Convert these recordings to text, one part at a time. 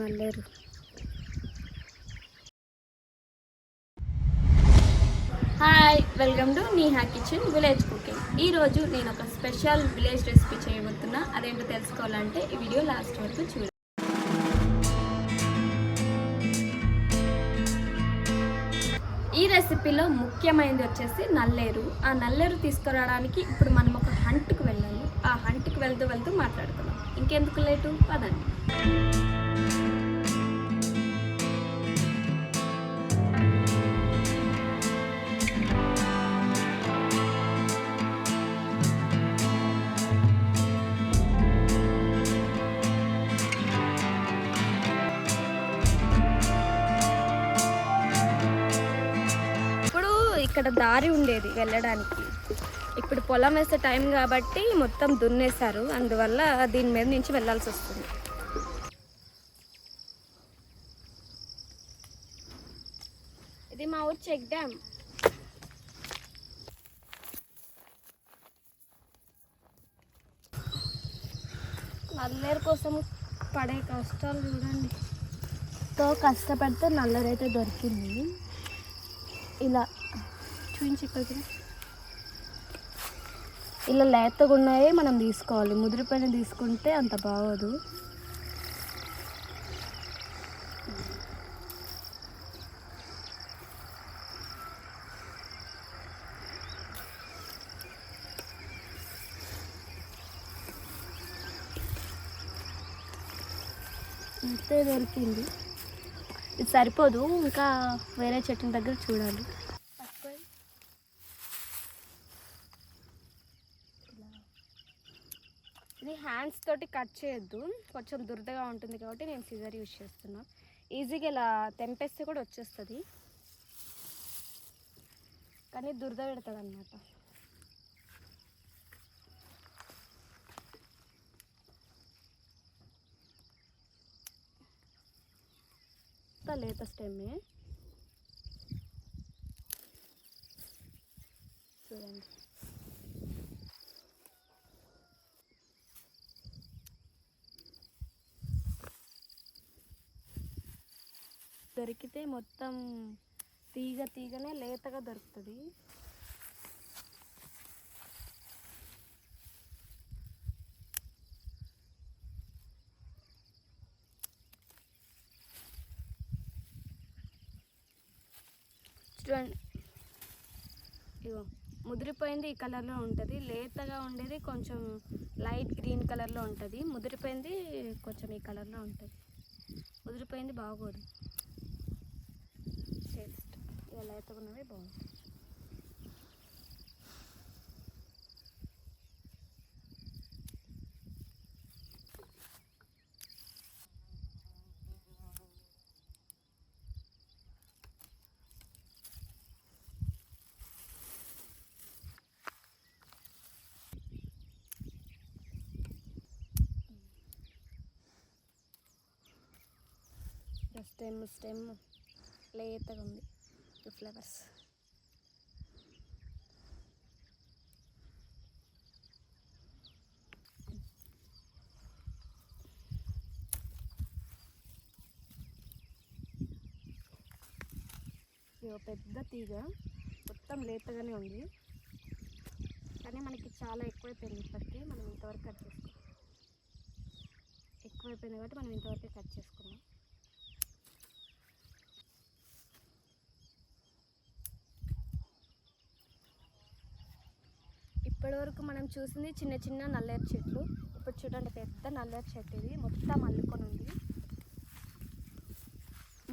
Nalleru hi welcome to Neeha kitchen village cooking. ఈరోజు నేను ఒక స్పెషల్ విలేజ్ రెసిపీ చేయబోతున్నా. అదేంటో తెలుసుకోవాలంటే ఈ వీడియో లాస్ట్ వరకు చూడండి ఈ రెసిపీలో ముఖ్యమైనది వచ్చేసి నల్లేరు. ఆ నల్లేరు తీసుకురావడానికి ఇప్పుడు మనం ఒక హంట్కు వెళ్ళాలి. ఆ హంట్కి వెళ్తూ వెళ్తూ మాట్లాడుకుందాం ఇంకెందుకు లేటు? పదండి. ఇక్కడ దారి ఉండేది వెళ్ళడానికి. ఇప్పుడు పొలం వేసే టైం కాబట్టి మొత్తం దున్నేశారు. అందువల్ల దీని మీద నుంచి వెళ్ళాల్సి వస్తుంది. ఇది మా ఊరు చెక్ డ్యామ్ నల్లేరు కోసం పడే కష్టాలు చూడండి. ఎంతో కష్టపడితే నల్లరైతే అయితే దొరికింది. ఇలా చూపించి ఇక్కడికి ఇలా లేతగా ఉన్నాయే మనం తీసుకోవాలి. ముదిరిపైన తీసుకుంటే అంత బాగోదు. అంతే దొరికింది. ఇది సరిపోదు. ఇంకా వేరే చెట్టు దగ్గర చూడాలి పట్టుకోండి. ఇది హ్యాండ్స్ తోటి కట్ చేయొద్దు. కొంచెం దురదగా ఉంటుంది కాబట్టి నేను సిజర్ యూజ్ చేస్తున్నా. ఈజీగా ఇలా తెంపేస్తే కూడా వచ్చేస్తుంది. కానీ దురద పెడుతుంది అన్నమాట లేత స్టెమ్మే చూడండి. దొరికితే మొత్తం తీగ తీగనే లేతగా దొరుకుతుంది. చూడండి. ఇగో ముదిరిపోయింది ఈ కలర్లో ఉంటుంది. లేతగా ఉండేది కొంచెం లైట్ గ్రీన్ కలర్లో ఉంటుంది. ముదిరిపోయింది కొంచెం ఈ కలర్లో ఉంటుంది. ముదిరిపోయింది బాగోదు. ఎలా ఇక లేతగా ఉన్నవి బాగుంటుంది స్టెమ్ స్టెమ్ లేతగా ఉంది the ఫ్లవర్స్ ఇది ఒక పెద్ద తీగ. మొత్తం లేతగానే ఉంది. కానీ మనకి చాలా ఎక్కువైపోయింది ఇప్పటికే. మనం ఇంతవరకు కట్ చేసుకున్నాం. ఎక్కువైపోయింది కాబట్టి మనం ఇంతవరకే కట్ చేసుకున్నాం. ఇప్పటి వరకు మనం చూసింది చిన్న చిన్న నల్లేరు చెట్లు. ఇప్పుడు చూడండి పెద్ద నల్లేరు చెట్టు ఇది. మొత్తం అల్లుకొని ఉంది.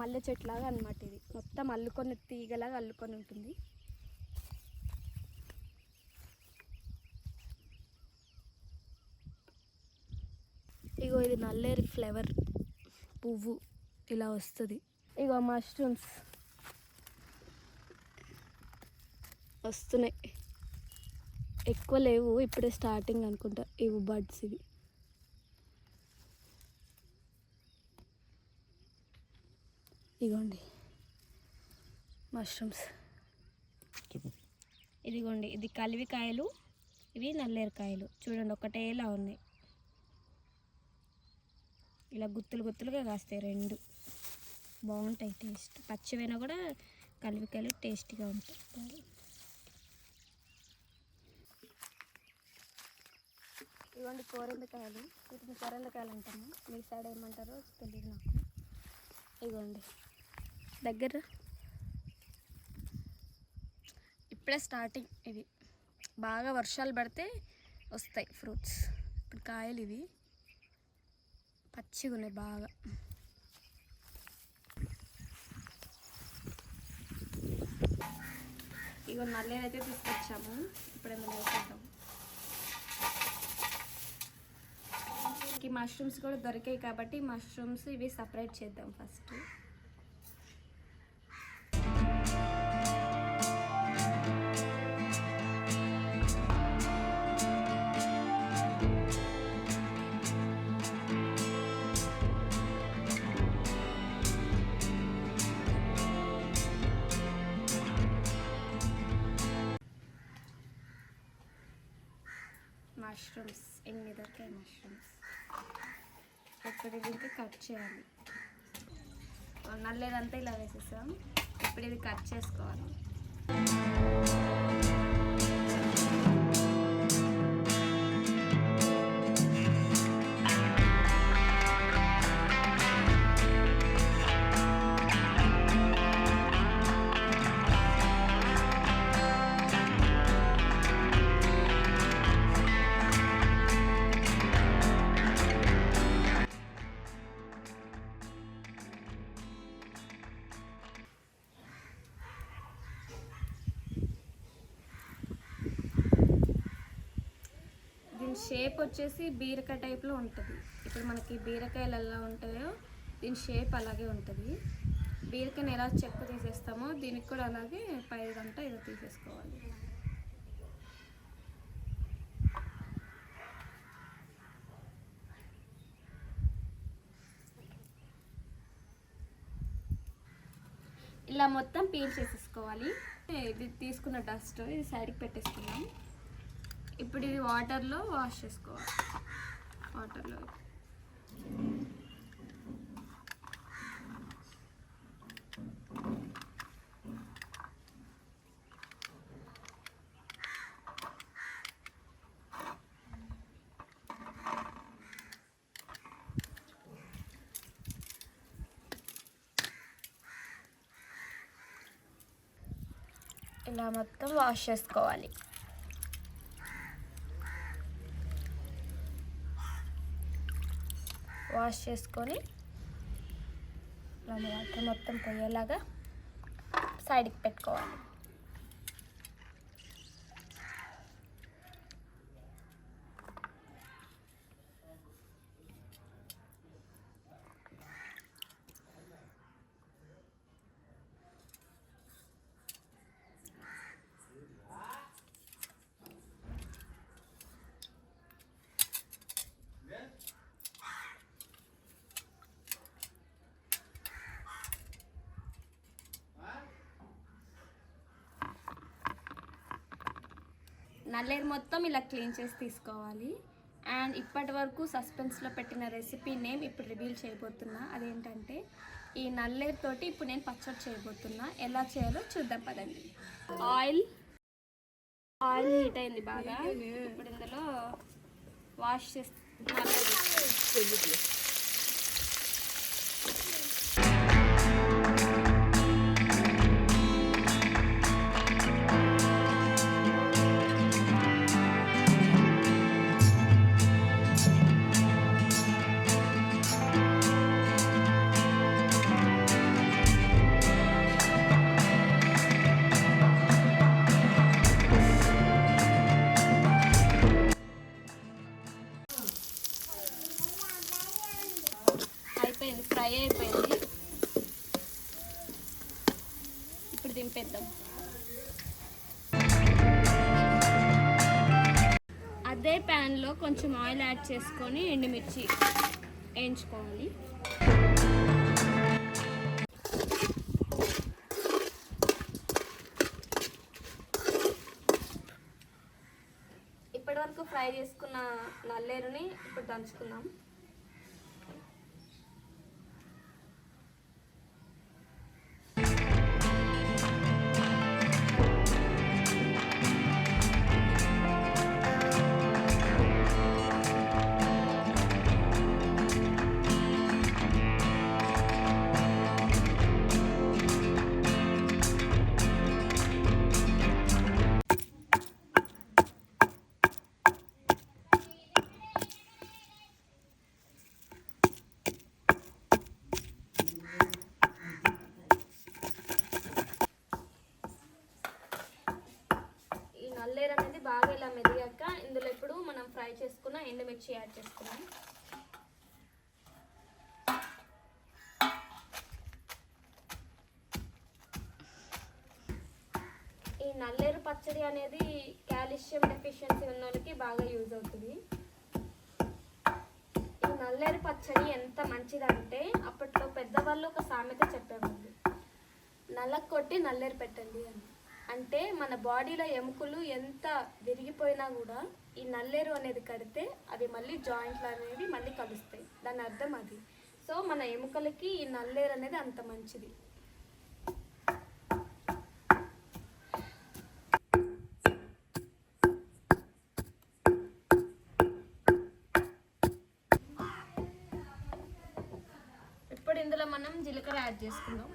మల్లె చెట్లాగా అనమాట ఇది. మొత్తం అల్లుకొని తీగలాగా అల్లుకొని ఉంటుంది. ఇగో ఇది నల్లేరు ఫ్లేవర్ పువ్వు. ఇలా వస్తుంది. ఇగో మష్రూమ్స్ వస్తున్నాయి. ఎక్కువ లేవు ఇప్పుడే స్టార్టింగ్ అనుకుంటా. ఇవి బర్డ్స్ ఇవి. ఇగోండి మష్రూమ్స్ ఇదిగోండి ఇది కలివికాయలు ఇవి నల్లేరుకాయలు. చూడండి ఒకటేలా ఉన్నాయి. ఇలా గుత్తులు గుత్తులుగా కాస్తాయి రెండు. బాగుంటాయి టేస్ట్ పచ్చివైనా కూడా కలిపి టేస్టీగా ఉంటాయి. ఇవ్వండి కోరెందుకాయలు వీటిని కోరెందుకాయలు అంటాము మీ సైడ్ ఏమంటారో తెలియదు నాకు. ఇగోండి దగ్గర. ఇప్పుడే స్టార్టింగ్ ఇది. బాగా వర్షాలు పడితే వస్తాయి ఫ్రూట్స్. ఇప్పుడు కాయలు ఇవి. పచ్చిగా ఉన్నాయి బాగా. ఇగో నల్లేదైతే అయితే తీసుకొచ్చాము. ఇప్పుడు ఏమైనా వేసేద్దాం. మనకి మష్రూమ్స్ కూడా దొరికాయి కాబట్టి మష్రూమ్స్ ఇవి సపరేట్ చేద్దాం ఫస్ట్ మష్రూమ్స్ ఎన్ని దొరికాయి మష్రూమ్స్ ఇప్పుడు ఇది కట్ చేయాలి. నల్లేదంతా ఇలా వేసేసాం. ఇప్పుడు ఇది కట్ చేసుకోవాలి. షేప్ వచ్చేసి బీరకాయ టైప్లో ఉంటుంది. ఇప్పుడు మనకి బీరకాయలు ఎలా ఉంటాయో దీని షేప్ అలాగే ఉంటుంది. బీరకాయని ఎలా చెక్క తీసేస్తామో దీనికి కూడా అలాగే పైదంతా ఇలా తీసేసుకోవాలి. ఇలా మొత్తం పీల్ చేసేసుకోవాలి. ఇది తీసుకున్న డస్ట్ ఇది సైడ్కి పెట్టేసుకున్నాం ఇప్పుడు ఇది వాటర్లో వాష్ చేసుకోవాలి. వాటర్లో. ఇలా మొత్తం వాష్ చేసుకోవాలి. వాష్ చేసుకొని ఇలా మొత్తం పోయేలాగా సైడ్కి పెట్టుకోవాలి. నల్లేరు మొత్తం ఇలా క్లీన్ చేసి తీసుకోవాలి. అండ్ ఇప్పటి వరకు సస్పెన్స్లో పెట్టిన రెసిపీ నేమ్ ఇప్పుడు రివీల్ చేయబోతున్నా. అదేంటంటే ఈ నల్లేరు తోటి ఇప్పుడు నేను పచ్చడి చేయబోతున్నా. ఎలా చేయాలో చూద్దాం పదండి. ఆయిల్ ఆయిల్ హీట్ అయింది బాగా. ఇప్పుడు ఇందులో వాష్ చేస్తున్నా అదే ప్యాన్లో కొంచెం ఆయిల్ యాడ్ చేసుకొని ఎండుమిర్చి వేయించుకోవాలి. ఇప్పటివరకు ఫ్రై చేసుకున్న నల్లేరుని ఇప్పుడు దంచుకుందాం. నల్లేరు అనేది బాగా ఇలా మెదిగాక ఇందులో ఇప్పుడు మనం ఫ్రై చేసుకున్న ఎండుమిర్చి యాడ్ చేసుకున్నాం ఈ నల్లేరు పచ్చడి అనేది కాల్షియం డెఫిషియన్సీ ఉన్న వాళ్ళకి బాగా యూజ్ అవుతుంది. ఈ నల్లేరు పచ్చడి ఎంత మంచిదంటే అప్పట్లో పెద్దవాళ్ళు ఒక సామెత చెప్పేవాళ్ళు నల్లకొట్టి నల్లేరు పెట్టండి అని. అంటే మన బాడీలో ఎముకలు ఎంత విరిగిపోయినా కూడా ఈ నల్లేరు అనేది కడితే అవి మళ్ళీ జాయింట్లు అనేవి మళ్ళీ కలుస్తాయి. దాని అర్థం అది. సో మన ఎముకలకి ఈ నల్లేరు అనేది అంత మంచిది. ఇప్పుడు ఇందులో మనం జీలకర్ర యాడ్ చేసుకుందాం.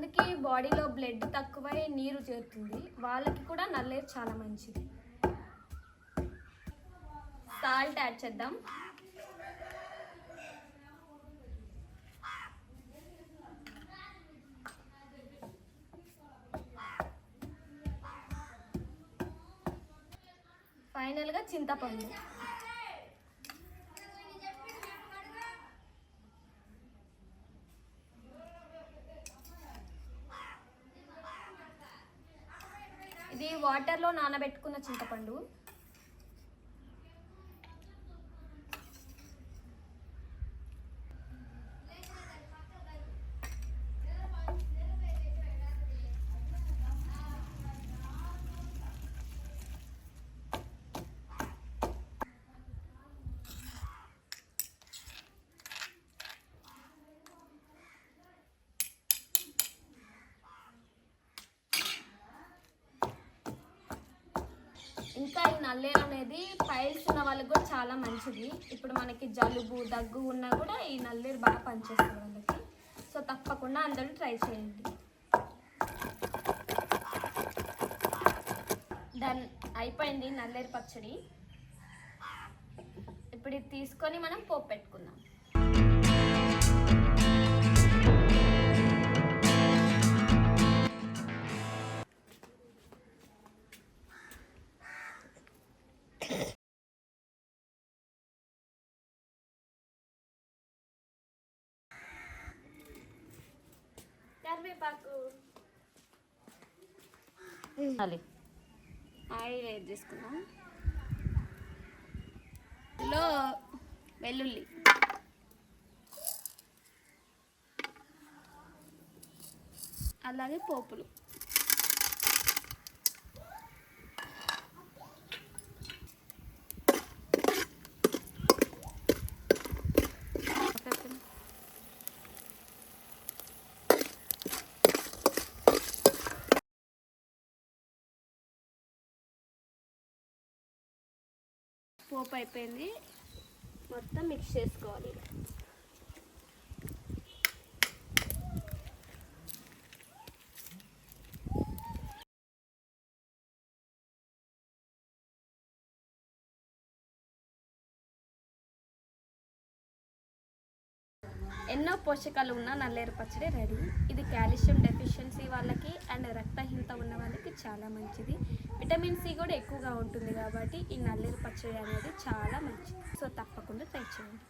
కొంతమందికి బాడీలో బ్లడ్ తక్కువై నీరు చేరుతుంది. వాళ్ళకి కూడా నల్లేరు చాలా మంచిది. సాల్ట్ యాడ్ చేద్దాం. ఫైనల్గా చింతపండు ఇది వాటర్లో నానబెట్టుకున్న చింతపండు ఇంకా ఈ నల్లేరు అనేది పైల్స్ ఉన్న వాళ్ళకి కూడా చాలా మంచిది. ఇప్పుడు మనకి జలుబు దగ్గు ఉన్నా కూడా ఈ నల్లేరు బాగా పనిచేస్తుంది వాళ్ళకి. సో తప్పకుండా అందరూ ట్రై చేయండి. దాన్ అయిపోయింది నల్లేరు పచ్చడి. ఇప్పుడు ఇది తీసుకొని మనం పోపు పెట్టుకుందాం. కరివేపాకు ఆయిల్ చేసుకుందాం ఇందులో వెల్లుల్లి అలాగే పోపులు పోపు అయిపోయింది. మొత్తం మిక్స్ చేసుకోవాలి. ఎన్నో పోషకాలు ఉన్న నల్లేరు పచ్చడి రెడీ. ఇది కాల్షియం డెఫిషియన్సీ వాళ్ళకి అండ్ రక్తహీనత ఉన్న వాళ్ళకి చాలా మంచిది. విటమిన్ సి కూడా ఎక్కువగా ఉంటుంది కాబట్టి ఈ నల్లేరు పచ్చడి అనేది చాలా మంచిది. సో తప్పకుండా ట్రై చేయండి.